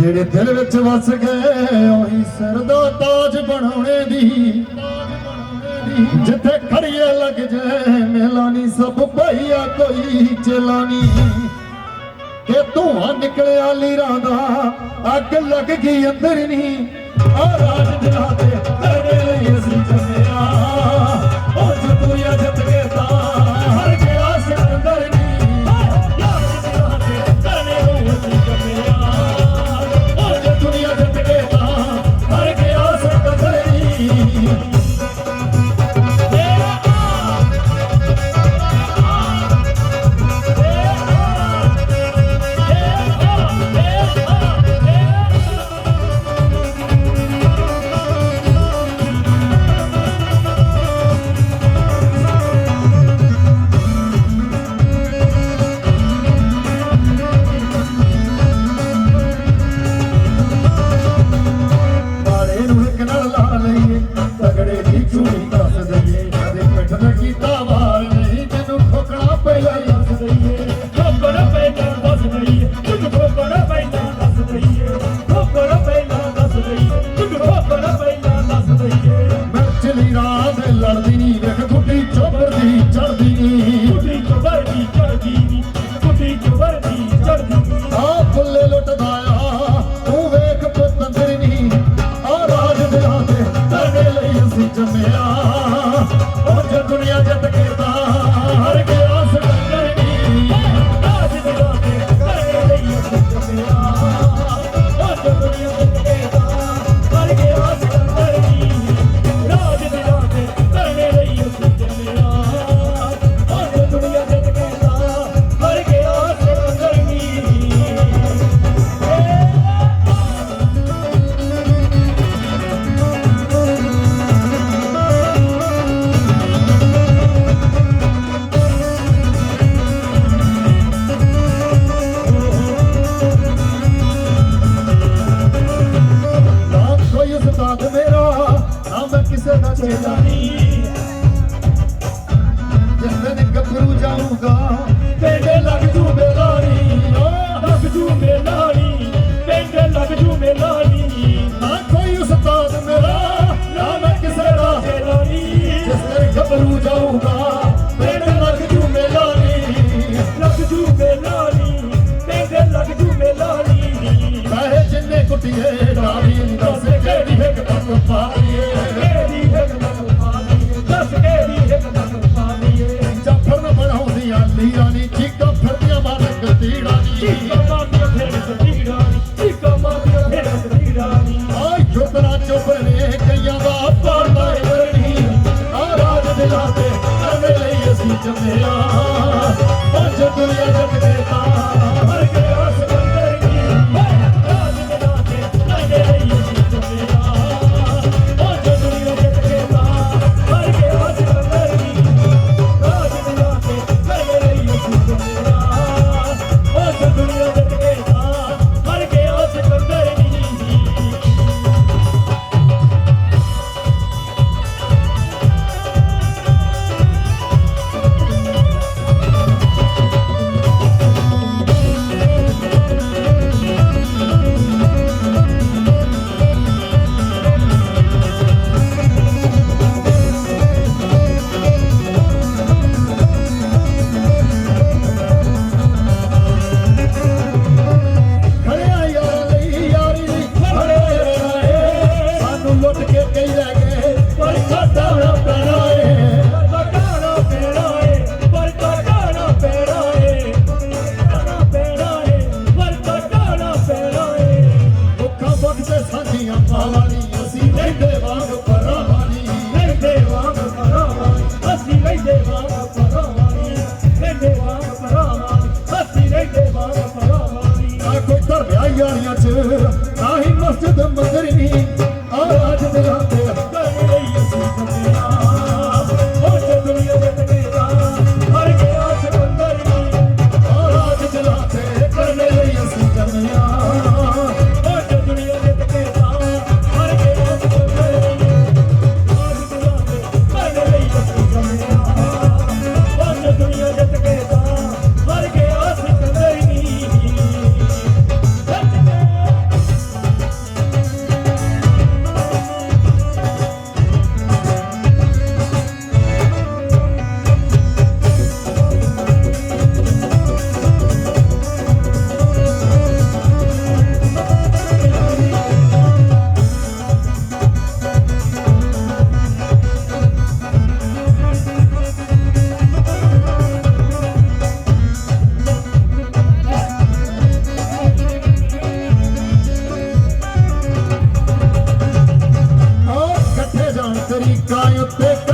ਜਿਹੜੇ ਦਿਲ ਵਿੱਚ ਵਸ ਗਏ, ਉਹੀ ਸਿਰ ਦਾ ਤਾਜ ਬਣਾਉਣੇ ਦੀ। ਜਿੱਥੇ ਖੜੀਏ ਲੱਗ ਜਾਏ ਮਿਲਾਨੀ ਸਭ ਭਈਆ ਕੋਈ ਚਲਾਨੀ ਤੇ ਧੂਆਂ ਨਿਕਲਿਆ ਲੀਰਾਂ ਦਾ, ਅੱਗ ਲੱਗ ਗਈ ਅੰਦਰ ਨਹੀਂ ਆ ਰਾਜ ਜਨਾਦੇ ਤੇਰੇ ਲਈ ਅਸੀਂ ਜੰਮਿਆ। ਸਾਥ ਮੇਰਾ ਨਾ ਮੈਂ ਕਿਸੇ ਦਾ ਚੇਲਾ ਨਹੀਂ yar yatır Rahim masjidin mıdır? நாகரிகாயத்தை